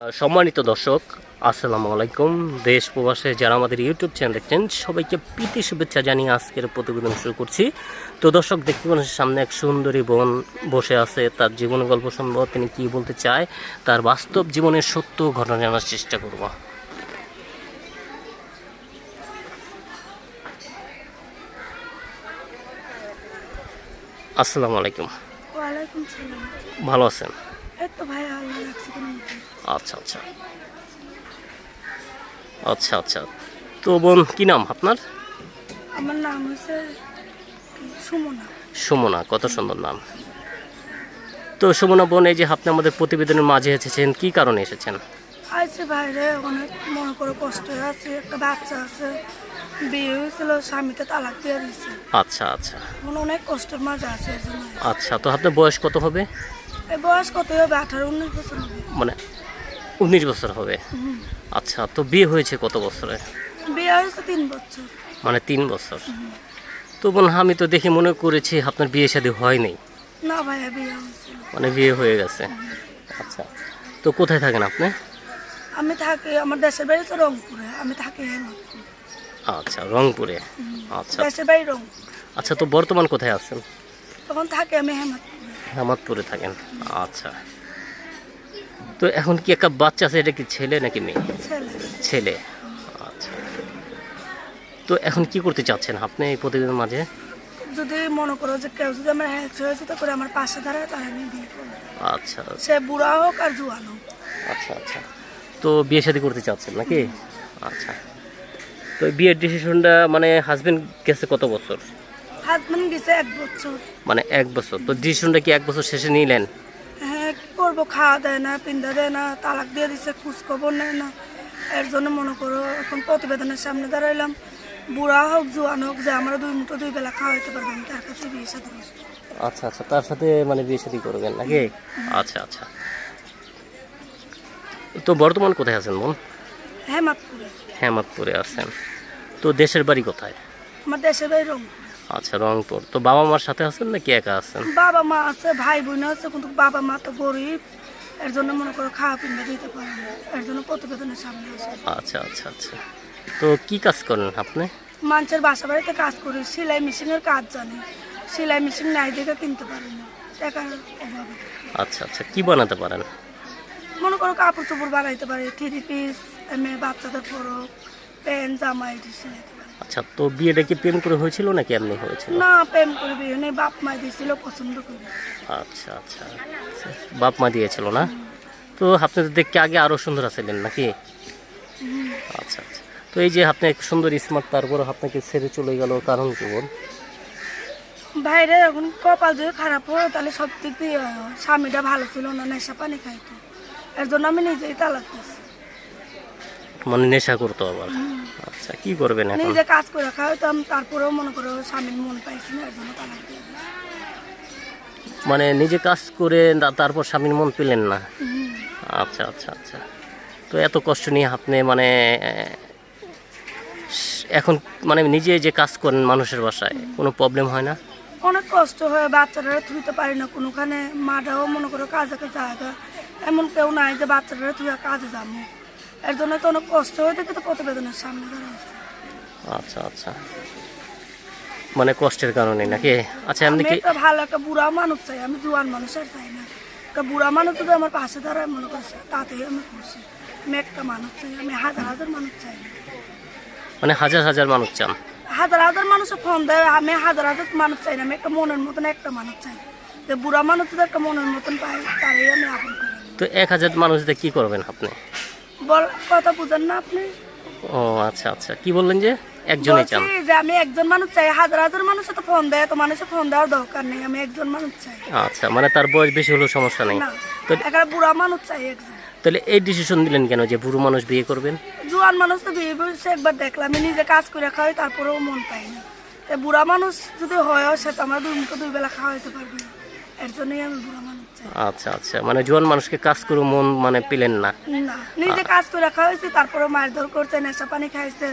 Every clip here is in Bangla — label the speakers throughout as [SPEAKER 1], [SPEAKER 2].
[SPEAKER 1] সম্মানিত দর্শক আসসালামু আলাইকুম। দেশ প্রবাসে যারা আমাদের ইউটিউব চ্যানেল দেখছেন সবাইকে প্রীতি শুভেচ্ছা জানিয়ে আজকের প্রতিবেদন শুরু করছি। তো দর্শক দেখতে পাচ্ছেন সামনে এক সুন্দরী বোন বসে আছে। তার জীবন গল্প সম্ভব তিনি কি বলতে চায় তার বাস্তব জীবনের সত্য ঘটনা জানার চেষ্টা করব। আসসালামু আলাইকুম। ভালো আছেন? আচ্ছা আচ্ছা। আচ্ছা আচ্ছা। তো বোন কি নাম আপনার?
[SPEAKER 2] আমার নাম হচ্ছে সুমনা।
[SPEAKER 1] সুমনা কত সুন্দর নাম। তো সুমনা বোন এই যে আপনি আমাদের প্রতিবেদনের মাঝে এসেছেন কি কারণে এসেছেন?
[SPEAKER 2] আইসি বাইরে অনেক মনে করে কষ্ট আছে একটা বাচ্চা আছে বিয়ে হয়েছিল স্বামীকে তালাক দিয়ে দিয়েছে।
[SPEAKER 1] আচ্ছা আচ্ছা।
[SPEAKER 2] এখন অনেক কষ্টের মাঝে আছে
[SPEAKER 1] আচ্ছা তো আপনার বয়স কত হবে?
[SPEAKER 2] এই বয়স কত হবে? আঠারো উনিশ বছর হবে।
[SPEAKER 1] মানে উনিশ বছর হবে। আচ্ছা তো বিয়ে হয়েছে কত বছরে?
[SPEAKER 2] বিয়ে হয়েছে তিন বছর।
[SPEAKER 1] মানে তিন বছর। তো বোন আমি তো দেখে মনে করেছি আপনার বিয়ে শাদী হয়নি
[SPEAKER 2] না ভাইয়া বিয়ে হয়েছিল
[SPEAKER 1] মানে বিয়ে হয়ে গেছে। আচ্ছা তো কোথায় থাকেন আপনি?
[SPEAKER 2] আমি থাকি আমার দেশের বাড়ি তো রংপুরে। আমি থাকি
[SPEAKER 1] আচ্ছা রংপুরে। আচ্ছা।
[SPEAKER 2] দেশের বাড়ি রংপুর।
[SPEAKER 1] আচ্ছা তো বর্তমান কোথায় আছেন?
[SPEAKER 2] তখন থাকি আমি হেমতপুরে
[SPEAKER 1] হেমাদপুরে থাকেন। আচ্ছা। তো এখন কি একটা বাচ্চা আছে? এটা কি ছেলে নাকি মেয়ে?
[SPEAKER 2] ছেলে।
[SPEAKER 1] আচ্ছা। তো এখন কি করতে চাচ্ছেন আপনি এই প্রতিদিনের মাঝে?
[SPEAKER 2] যদি মনে করো যে কেউ যদি আমার হেল্প সহযোগিতা করে আমার পাশে দাঁড়ায় তাহলে আমি বিয়ে করব।
[SPEAKER 1] আচ্ছা।
[SPEAKER 2] সে বুড়া হোক আর জুয়ান হোক।
[SPEAKER 1] আচ্ছা আচ্ছা। তো বিয়ে শাদী করতে চাচ্ছেন নাকি? আচ্ছা। তো বিয়ের ডিসিশনটা মানে হাজবেন্ড গেছে কত বছর?
[SPEAKER 2] হাজবেন্ড গেছে এক বছর।
[SPEAKER 1] মানে এক বছর। তো ডিসিশনটা কি এক বছর শেষে নিলেন?
[SPEAKER 2] করব খাওয়া দেয় না পিন্ধা দেয় না তালাক দিয়ে দিছে খোঁজ খবর নেয় না। এর জন্য মনে করো এখন প্রতিবেদনের সামনে দাঁড়াইলাম। বুড়া হোক জোয়ান হোক যে আমরা দুই মুঠো দুই বেলা খাওয়াইতে পারব আমি তার কাছে বিয়ে সাথে
[SPEAKER 1] আচ্ছা আচ্ছা তার সাথে মানে বিয়ে শাদী করবেন নাকি? আচ্ছা আচ্ছা। তো বর্তমান কোথায় আছেন বোন?
[SPEAKER 2] হেমাতপুরে।
[SPEAKER 1] হেমাদপুরে আছেন। তো দেশের বাড়ি কোথায়?
[SPEAKER 2] আমার দেশের বাড়ি রংপুর।
[SPEAKER 1] আচ্ছা রংপুর। তো বাবা মার সাথে আছেন নাকি একা আছেন?
[SPEAKER 2] বাবা মা আছে ভাই বোন আছে কিন্তু বাবা মা তো গরিব। এর জন্য মনে করো খাওয়া পিন্ধা দিতে পারে না। এর জন্য প্রতিবেদনের সামনে আসে
[SPEAKER 1] আচ্ছা আচ্ছা আচ্ছা। তো কি কাজ করেন আপনি?
[SPEAKER 2] মানুষের বাসা বাড়িতে কাজ করি সেলাই মেশিনের কাজ জানি। সেলাই মেশিন নাই দেখে কিনতে পারি না টাকার অভাবে।
[SPEAKER 1] আচ্ছা আচ্ছা কি বানাতে পারেন?
[SPEAKER 2] মনে করো কাপড় চোপড় বানাইতে পারি থ্রি পিস এমএ বাচ্চাদের ফরক প্যান্ট জামা এটি সেলাইতে পারি
[SPEAKER 1] আচ্ছা তো বিয়েটা কি প্রেম করে হয়েছিল নাকি এমনি হয়েছিল?
[SPEAKER 2] না প্রেম করে বিয়ে নেই বাপ মা দিয়েছিল পছন্দ করে।
[SPEAKER 1] আচ্ছা আচ্ছা। বাপ মা দিয়েছিল না? তো আপনি তো দেখতে আগে আরও সুন্দর আছিলেন নাকি? আচ্ছা আচ্ছা। তো এই যে আপনি সুন্দর স্মার্ট তারপর আপনাকে ছেড়ে চলে গেল কারণ কি বল?
[SPEAKER 2] বাইরে এখন কপাল যদি খারাপ হয় তাহলে সব দিক দিয়ে স্বামীটা ভালো ছিল না নেশা পানি খাইতো। এর জন্য আমি নিজেই তালাক দিয়েছি।
[SPEAKER 1] মানে নেশা করতো আবার। আচ্ছা কি করবেন এখন?
[SPEAKER 2] নিজে কাজ করে তারপরেও মনে করো স্বামীর মন পাইছি না এর জন্য তালাক দিয়ে
[SPEAKER 1] মানে নিজে কাজ করে তারপর স্বামীর মন পেলেন না? আচ্ছা আচ্ছা আচ্ছা। তো এত কষ্ট নিয়ে আপনি মানে এখন মানে নিজে যে কাজ করেন মানুষের বাসায় কোনো প্রবলেম হয় না?
[SPEAKER 2] অনেক কষ্ট হয় বাচ্চারা থুইতে পারি না কোনোখানে। মাটাও মনে করো কাজে জায়গা এমন কেউ নাই যে বাচ্চারা থুয়ে কাজে যাব এর জন্য তো অনেক কষ্ট হয়ে থাকে তো প্রতিবেদনের সামনে
[SPEAKER 1] আচ্ছা আচ্ছা। মানে কষ্টের কারণে নাকি? আচ্ছা এমনি
[SPEAKER 2] আমি
[SPEAKER 1] কি
[SPEAKER 2] একটা ভালো একটা বুড়া মানুষ চাই আমি জুয়ান মানুষের চাই না। একটা বুড়া মানুষ যদি আমার পাশে দাঁড়ায় মনে করছে তাতেই আমি খুশি। আমি একটা মানুষ চাই আমি হাজার হাজার মানুষ চাই। না
[SPEAKER 1] মানে হাজার হাজার মানুষ চান?
[SPEAKER 2] হাজার হাজার মানুষে ফোন দেয় আমি হাজার হাজার মানুষ চাই না আমি একটা মনের মতন একটা মানুষ চাই। যে বুড়া মানুষ যদি একটা মনের মতন পাই তারই আমি আপন করি
[SPEAKER 1] তো এক হাজার মানুষ দিয়ে কী করবেন আপনি?
[SPEAKER 2] বল কথা বুঝেন না আপনি?
[SPEAKER 1] ও আচ্ছা আচ্ছা। কি বললেন যে? একজনই চান।
[SPEAKER 2] যে আমি একজন মানুষ চাই। হাজার হাজার মানুষে তো ফোন দেয় তো মানুষের ফোন দেওয়ার দরকার নেই। আমি একজন মানুষ চাই।
[SPEAKER 1] আচ্ছা মানে তার বয়স বেশি হলেও সমস্যা নেই। তো
[SPEAKER 2] একটা বুড়া মানুষ চাই একজন।
[SPEAKER 1] তাহলে এই ডিসিশন দিলেন কেন যে বুড়ো মানুষ বিয়ে করবেন?
[SPEAKER 2] জোয়ান মানুষ তো বিয়ে বসে একবার দেখলাম আমি নিজে কাজ করে খাওয়াই তারপরেও মন পাই না। বুড়া মানুষ যদি হয় সে তো আমরা দুই মুখো দুই বেলা খাওয়াইতে পারবি। এর জন্যই আমি বুড়া
[SPEAKER 1] আচ্ছা আচ্ছা। মানে জোয়ান মানুষকে কাজ করে মন মানে পেলেন না।
[SPEAKER 2] নিজে কাজ করে খাওয়াইছি তারপরে মায়ের ধর করছে নেশা পানি খাইছে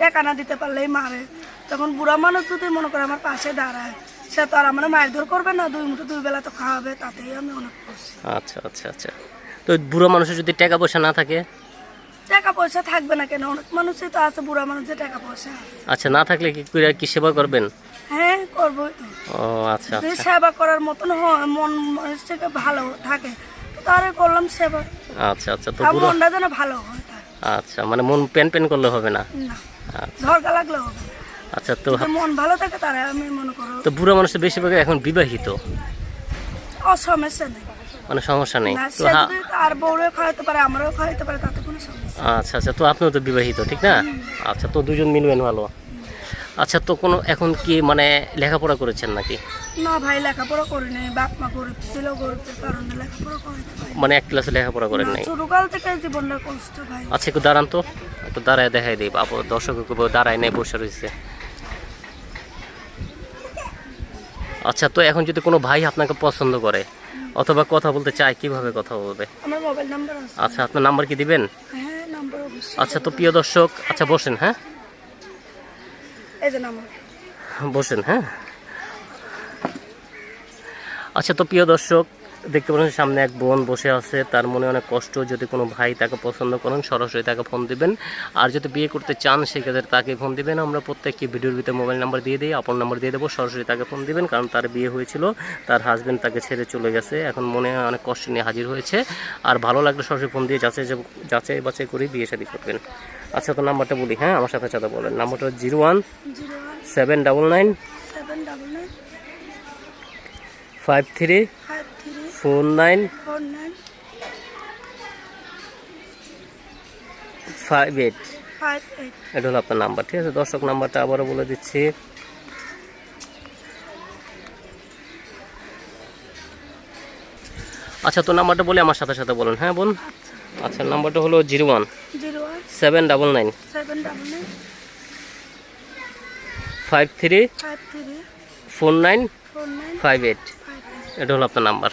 [SPEAKER 2] টাকা না দিতে পারলেই মারে। তখন বুড়া মানুষ যদি মনে করে আমার পাশে দাঁড়ায় সে তো আর আমার মায়ের ধর করবে না দুই মুঠো দুই বেলা তো খাওয়াবে তাতেই আমি অনেক খুশি।
[SPEAKER 1] আচ্ছা আচ্ছা আচ্ছা। তো বুড়ো মানুষের যদি টাকা পয়সা না থাকে?
[SPEAKER 2] টাকা পয়সা থাকবে না কেন? অনেক মানুষই তো আছে বুড়া মানুষের টাকা পয়সা
[SPEAKER 1] আচ্ছা না থাকলে কি করে কি সেবা করবেন?
[SPEAKER 2] হ্যাঁ
[SPEAKER 1] ও আচ্ছা
[SPEAKER 2] যদি
[SPEAKER 1] আচ্ছা।
[SPEAKER 2] সেবা করার মতন হয় মন মানুষটাকে ভালো থাকে তো তাহলে করলাম সেবা।
[SPEAKER 1] আচ্ছা আচ্ছা তো
[SPEAKER 2] আর
[SPEAKER 1] বুড়ো
[SPEAKER 2] মনটা যেন ভালো হয় তার।
[SPEAKER 1] আচ্ছা মানে মন পেন পেন করলে হবে না?
[SPEAKER 2] না।
[SPEAKER 1] আচ্ছা।
[SPEAKER 2] ঝরকা লাগলে হবে না।
[SPEAKER 1] আচ্ছা তো
[SPEAKER 2] যদি মন ভালো থাকে তাহলে আমি মনে করো
[SPEAKER 1] তো বুড়ো মানুষ বেশিরভাগ এখন বিবাহিত?
[SPEAKER 2] অসমস্যা নেই।
[SPEAKER 1] মানে সমস্যা নেই।
[SPEAKER 2] না
[SPEAKER 1] তো
[SPEAKER 2] সে
[SPEAKER 1] হা-
[SPEAKER 2] যদি তার বউরে খাওয়াইতে পারে আমরাও খাওয়াইতে পারে তাতে কোনো সমস্যা
[SPEAKER 1] আচ্ছা আচ্ছা তো আপনিও তো বিবাহিত ঠিক না? আচ্ছা তো দুজন মিলবেন ভালো। আচ্ছা তো কোনো এখন কি মানে লেখাপড়া করেছেন নাকি?
[SPEAKER 2] না ভাই লেখাপড়া করি নাই বাপ মা গরিব ছিল গরিবের কারণে লেখাপড়া পারি
[SPEAKER 1] মানে এক ক্লাসে লেখাপড়া করেন নাই?
[SPEAKER 2] ছোটকাল থেকে জীবনটা কষ্ট ভাই।
[SPEAKER 1] আচ্ছা একটু দাঁড়ান তো। একটু দাঁড়ায় দেখাই দিই বাবু দর্শক দাঁড়ায় নেই বসে রয়েছে। আচ্ছা তো এখন যদি কোনো ভাই আপনাকে পছন্দ করে অথবা কথা বলতে চায় কীভাবে কথা বলবে?
[SPEAKER 2] আমার মোবাইল নাম্বার আছে।
[SPEAKER 1] আচ্ছা আপনার নাম্বার কি দিবেন?
[SPEAKER 2] হ্যাঁ নাম্বার অবশ্যই
[SPEAKER 1] আচ্ছা তো প্রিয় দর্শক আচ্ছা বসেন হ্যাঁ? বসেন হ্যাঁ। আচ্ছা তো প্রিয় দর্শক, দেখতে পাচ্ছেন সামনে এক বোন বসে আছে। তার মনে অনেক কষ্ট, যদি কোনো ভাই তাকে পছন্দ করেন, সরাসরি তাকে ফোন দিবেন। আর যদি বিয়ে করতে চান, সেক্ষেত্রে তাকে ফোন দিবেন। আমরা প্রত্যেককে ভিডিওর ভিতরে মোবাইল নাম্বার দিয়ে দিই, আপন নাম্বার দিয়ে দেবো, সরাসরি তাকে ফোন দিবেন। কারণ তার বিয়ে হয়েছিল, তার হাজব্যান্ড তাকে ছেড়ে চলে গেছে। এখন মনে অনেক কষ্ট নিয়ে হাজির হয়েছে। আর ভালো লাগলে সরাসরি ফোন দিয়ে যাচাই যাচাই বাছাই করে বিয়ে শাদী করবেন। আচ্ছা তো নাম্বারটা বলি। হ্যাঁ আমার সাথে সাথে বলেন। নাম্বারটা zero one seven double nine five three four nine five eight. এটা হলো আপনার নাম্বার, ঠিক আছে? দর্শক নাম্বারটা আবারও বলে দিচ্ছি। আচ্ছা তো নাম্বারটা বলে আমার সাথে সাথে বলেন। হ্যাঁ বোন আচ্ছা নাম্বারটা হলো zero one. Seven double nine. Five three
[SPEAKER 2] five three.
[SPEAKER 1] Four nine five eight. এটা হলো আপনার নাম্বার।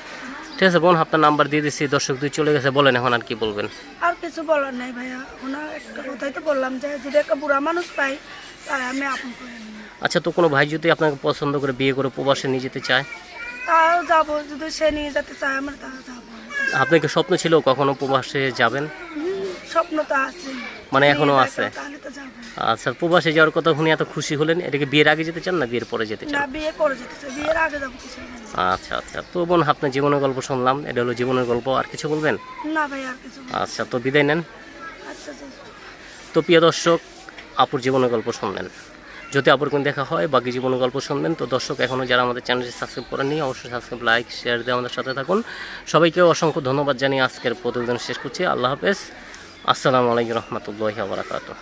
[SPEAKER 1] ঠিক আছে বোন আপনার নাম্বার দিয়ে দিচ্ছি দর্শক দুই চলে গেছে বলেন এখন আর কি বলবেন।
[SPEAKER 2] আর কিছু বলার নাই ভাইয়া। ওনার একটা কথাই তো বললাম যে যদি একটা বুড়া মানুষ পাই তাহলে আমি আপন করে
[SPEAKER 1] আচ্ছা তো কোনো ভাই যদি আপনাকে পছন্দ করে বিয়ে করে প্রবাসে নিয়ে যেতে চায়?
[SPEAKER 2] তাও যাব। যদি সে নিয়ে যেতে চায় আমার তাও যাব।
[SPEAKER 1] আপনার কি স্বপ্ন ছিল কখনো প্রবাসে যাবেন?
[SPEAKER 2] স্বপ্ন তো আছে
[SPEAKER 1] মানে
[SPEAKER 2] এখনও
[SPEAKER 1] আছে? আচ্ছা প্রবাসে যাওয়ার কথা শুনে এত খুশি হলেন এটাকে বিয়ের আগে যেতে চান না বিয়ের পরে যেতে
[SPEAKER 2] না
[SPEAKER 1] চান
[SPEAKER 2] বিয়ে করে যেতে চাই বিয়ের আগে যাব কিছু
[SPEAKER 1] আচ্ছা আচ্ছা তো বোন আপনার জীবনের গল্প শুনলাম এটা হলো জীবনের গল্প আর কিছু বলবেন?
[SPEAKER 2] না ভাই আর কিছু না।
[SPEAKER 1] আচ্ছা তো বিদায় নেন।
[SPEAKER 2] আচ্ছা আচ্ছা।
[SPEAKER 1] তো প্রিয় দর্শক আপুর জীবনের গল্প শুনলেন। যদি আপনার কোন দেখা হয়, বাকি জীবন গল্প শুনবেন তো দর্শক এখনও যারা আমাদের চ্যানেলটি সাবস্ক্রাইব করেননি, অবশ্যই সাবস্ক্রাইব, লাইক শেয়ার দিয়ে আমাদের সাথে থাকুন। সবাইকে অসংখ্য ধন্যবাদ জানিয়ে আজকের প্রতিবেদন শেষ করছি। আল্লাহ হাফেজ। আসসালামু আলাইকুম রহমতুল্লাহ বারাকাতুহ।